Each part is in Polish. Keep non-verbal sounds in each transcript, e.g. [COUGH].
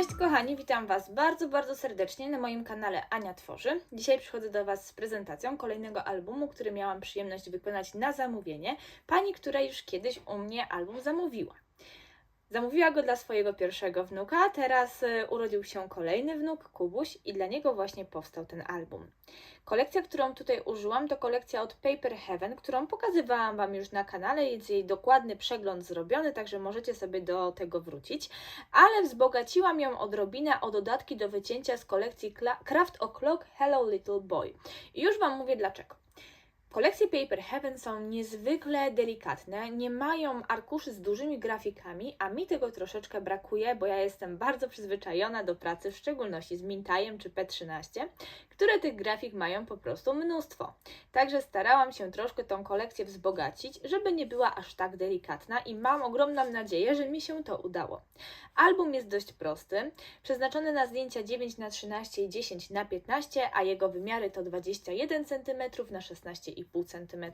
Cześć kochani, witam Was bardzo, bardzo serdecznie na moim kanale Ania Tworzy. Dzisiaj przychodzę do Was z prezentacją kolejnego albumu, który miałam przyjemność wykonać na zamówienie pani, która już kiedyś u mnie album zamówiła. Zamówiła go dla swojego pierwszego wnuka, teraz y, urodził się kolejny wnuk, Kubuś, i dla niego właśnie powstał ten album. Kolekcja, którą tutaj użyłam, to kolekcja od Paper Heaven, którą pokazywałam Wam już na kanale. Jest jej dokładny przegląd zrobiony, także możecie sobie do tego wrócić. Ale wzbogaciłam ją odrobinę o dodatki do wycięcia z kolekcji Craft O'Clock Hello Little Boy. I już Wam mówię dlaczego. Kolekcje Paper Heaven są niezwykle delikatne, nie mają arkuszy z dużymi grafikami, a mi tego troszeczkę brakuje, bo ja jestem bardzo przyzwyczajona do pracy, w szczególności z Mintajem czy P13, które tych grafik mają po prostu mnóstwo. Także starałam się troszkę tą kolekcję wzbogacić, żeby nie była aż tak delikatna i mam ogromną nadzieję, że mi się to udało. Album jest dość prosty, przeznaczony na zdjęcia 9 na 13 i 10 na 15, a jego wymiary to 21 cm na 16,5 cm.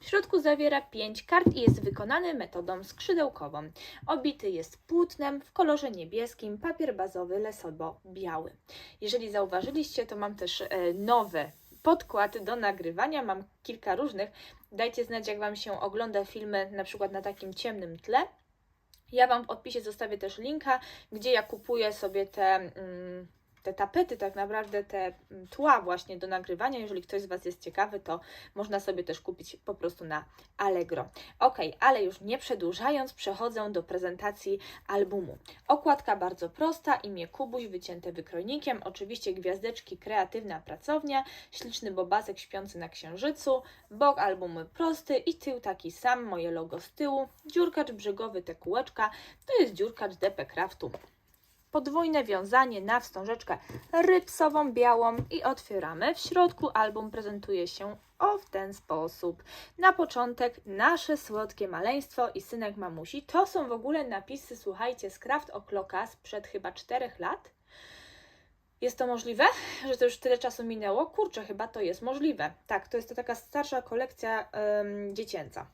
W środku zawiera 5 kart i jest wykonany metodą skrzydełkową. Obity jest płótnem w kolorze niebieskim, papier bazowy lesobo-biały. Jeżeli zauważyliście, to mam też e, nowe podkłady do nagrywania. Mam kilka różnych. Dajcie znać, jak Wam się ogląda filmy na przykład na takim ciemnym tle. Ja Wam w odpisie zostawię też linka, gdzie ja kupuję sobie te, mm, te tapety, tak naprawdę te mm, tła właśnie do nagrywania. Jeżeli ktoś z Was jest ciekawy, to można sobie też kupić po prostu na Allegro. Ok, ale już nie przedłużając, przechodzę do prezentacji albumu. Okładka bardzo prosta, imię Kubuś, wycięte wykrojnikiem, oczywiście gwiazdeczki kreatywna pracownia, śliczny bobasek śpiący na księżycu, bok albumu prosty i tył taki sam, moje logo z tyłu, dziurkacz brzygowy te kółeczka, to jest dziurkacz DP Craftu. Podwójne wiązanie na wstążeczkę rypsową, białą i otwieramy. W środku album prezentuje się o w ten sposób. Na początek nasze słodkie maleństwo i synek mamusi. To są w ogóle napisy, słuchajcie, z Craft O'Clocka sprzed chyba 4 lat. Jest to możliwe, że to już tyle czasu minęło? Kurczę, chyba to jest możliwe. Tak, to jest to taka starsza kolekcja em, dziecięca.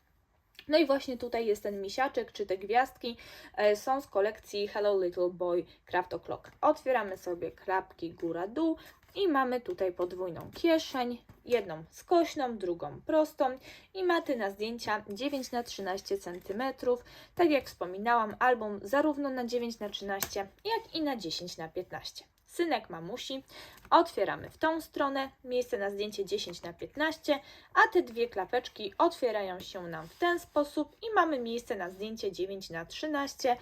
No i właśnie tutaj jest ten misiaczek, czy te gwiazdki e, są z kolekcji Hello Little Boy Craft O'Clock. Otwieramy sobie klapki góra-dół i mamy tutaj podwójną kieszeń, jedną skośną, drugą prostą i maty na zdjęcia 9 na 13 cm. Tak jak wspominałam, album zarówno na 9 na 13 jak i na 10 na 15 synek mamusi. Otwieramy w tą stronę, miejsce na zdjęcie 10 na 15, a te dwie klapeczki otwierają się nam w ten sposób i mamy miejsce na zdjęcie 9 na 13.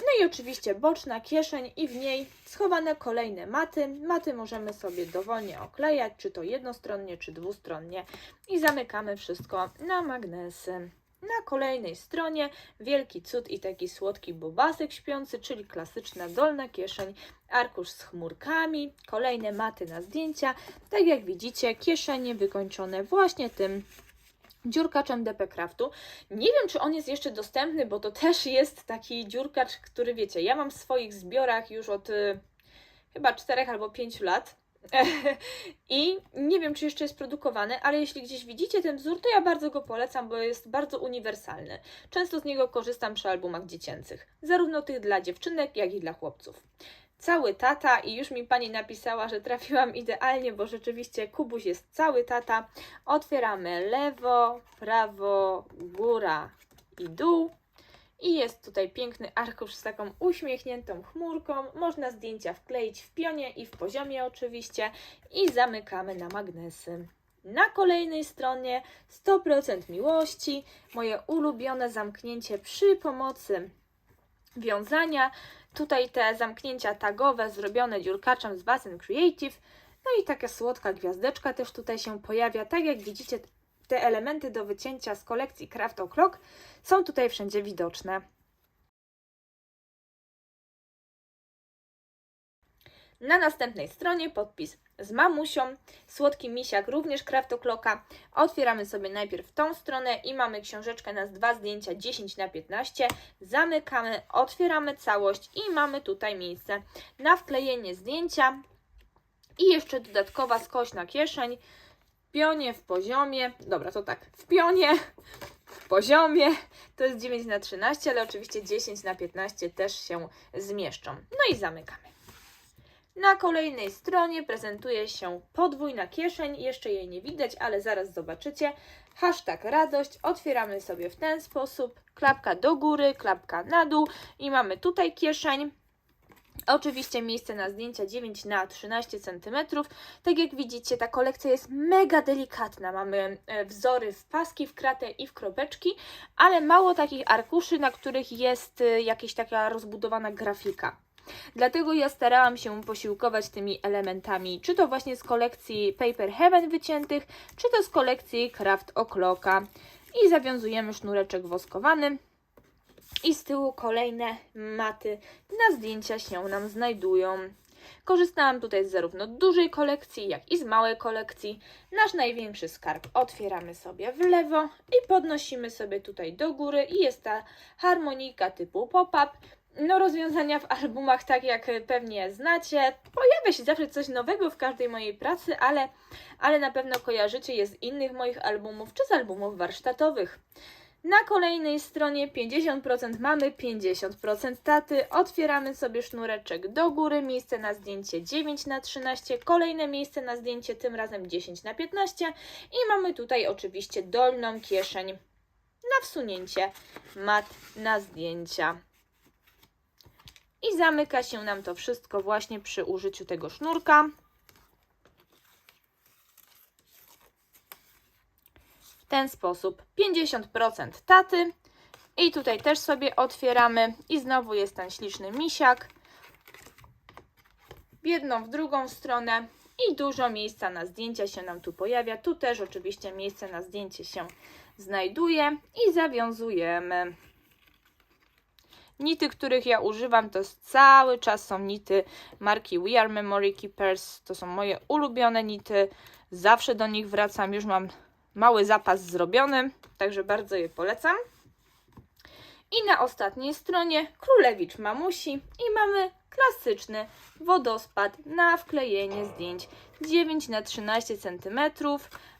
No i oczywiście boczna kieszeń i w niej schowane kolejne maty. Maty możemy sobie dowolnie oklejać, czy to jednostronnie, czy dwustronnie i zamykamy wszystko na magnesy. Na kolejnej stronie wielki cud i taki słodki bobasek śpiący, czyli klasyczna dolna kieszeń, arkusz z chmurkami, kolejne maty na zdjęcia. Tak jak widzicie, kieszenie wykończone właśnie tym dziurkaczem DP Craftu. Nie wiem, czy on jest jeszcze dostępny, bo to też jest taki dziurkacz, który wiecie, ja mam w swoich zbiorach już od y, chyba 4 albo 5 lat. [LAUGHS] I nie wiem, czy jeszcze jest produkowany, ale jeśli gdzieś widzicie ten wzór, to ja bardzo go polecam, bo jest bardzo uniwersalny. Często z niego korzystam przy albumach dziecięcych, zarówno tych dla dziewczynek, jak i dla chłopców. Cały tata i już mi pani napisała, że trafiłam idealnie, bo rzeczywiście kubuś jest cały tata. Otwieramy lewo, prawo, góra i dół. I jest tutaj piękny arkusz z taką uśmiechniętą chmurką. Można zdjęcia wkleić w pionie i w poziomie oczywiście. I zamykamy na magnesy. Na kolejnej stronie 100% miłości. Moje ulubione zamknięcie przy pomocy wiązania. Tutaj te zamknięcia tagowe zrobione dziurkaczem z Basen Creative. No i taka słodka gwiazdeczka też tutaj się pojawia. Tak jak widzicie, te elementy do wycięcia z kolekcji Craft O'Clock są tutaj wszędzie widoczne. Na następnej stronie podpis z mamusią, słodki misiak również Craft O'Clocka. Otwieramy sobie najpierw tą stronę i mamy książeczkę na dwa zdjęcia 10 na 15. Zamykamy, otwieramy całość i mamy tutaj miejsce na wklejenie zdjęcia i jeszcze dodatkowa skośna kieszeń pionie, w poziomie, dobra, to tak, w pionie, w poziomie, to jest 9 na 13, ale oczywiście 10 na 15 też się zmieszczą. No i zamykamy. Na kolejnej stronie prezentuje się podwójna kieszeń. Jeszcze jej nie widać, ale zaraz zobaczycie. Hashtag radość. Otwieramy sobie w ten sposób. Klapka do góry, klapka na dół i mamy tutaj kieszeń. Oczywiście miejsce na zdjęcia 9 na 13 cm. Tak jak widzicie, ta kolekcja jest mega delikatna. Mamy e, wzory w paski, w kratę i w kropeczki, ale mało takich arkuszy, na których jest e, jakaś taka rozbudowana grafika. Dlatego ja starałam się posiłkować tymi elementami, czy to właśnie z kolekcji Paper Heaven wyciętych, czy to z kolekcji Craft O'Clocka. I zawiązujemy sznureczek woskowany. I z tyłu kolejne maty na zdjęcia się nam znajdują. Korzystałam tutaj z zarówno dużej kolekcji, jak i z małej kolekcji. Nasz największy skarb otwieramy sobie w lewo i podnosimy sobie tutaj do góry i jest ta harmonika typu pop-up. No rozwiązania w albumach, tak jak pewnie znacie, pojawia się zawsze coś nowego w każdej mojej pracy, ale, ale na pewno kojarzycie je z innych moich albumów czy z albumów warsztatowych. Na kolejnej stronie 50% mamy, 50% taty. Otwieramy sobie sznureczek do góry, miejsce na zdjęcie 9 na 13, kolejne miejsce na zdjęcie tym razem 10 na 15 i mamy tutaj oczywiście dolną kieszeń na wsunięcie mat na zdjęcia. I zamyka się nam to wszystko właśnie przy użyciu tego sznurka. Ten sposób 50% taty i tutaj też sobie otwieramy i znowu jest ten śliczny misiak w jedną, w drugą stronę i dużo miejsca na zdjęcia się nam tu pojawia. Tu też oczywiście miejsce na zdjęcie się znajduje i zawiązujemy. Nity, których ja używam, to cały czas są nity marki We Are Memory Keepers. To są moje ulubione nity. Zawsze do nich wracam. Już mam mały zapas zrobiony, także bardzo je polecam. I na ostatniej stronie Królewicz Mamusi i mamy klasyczny wodospad na wklejenie zdjęć 9 na 13 cm.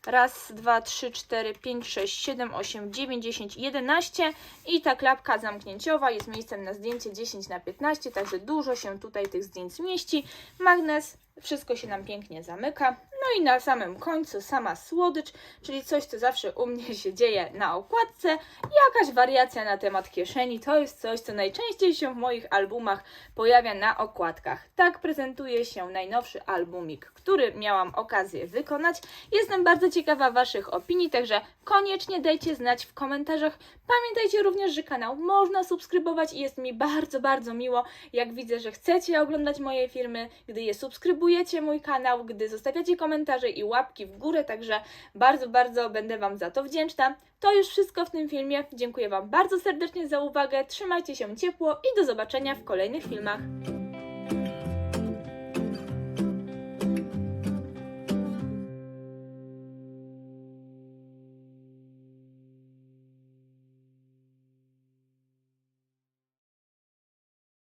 Raz, dwa, trzy, cztery, pięć, sześć, siedem, osiem, dziewięć, dziesięć, jedenaście i ta klapka zamknięciowa jest miejscem na zdjęcie 10 na 15, także dużo się tutaj tych zdjęć zmieści. Magnes, wszystko się nam pięknie zamyka. No i na samym końcu sama słodycz, czyli coś, co zawsze u mnie [LAUGHS] się dzieje na okładce. Jakaś wariacja na temat kieszeni. To jest coś, co najczęściej się w moich albumach pojawia na okładkach. Tak prezentuje się najnowszy albumik, miałam okazję wykonać. Jestem bardzo ciekawa Waszych opinii, także koniecznie dajcie znać w komentarzach. Pamiętajcie również, że kanał można subskrybować i jest mi bardzo, bardzo miło, jak widzę, że chcecie oglądać moje filmy, gdy je subskrybujecie mój kanał, gdy zostawiacie komentarze i łapki w górę, także bardzo, bardzo będę Wam za to wdzięczna. To już wszystko w tym filmie. Dziękuję Wam bardzo serdecznie za uwagę. Trzymajcie się ciepło i do zobaczenia w kolejnych filmach.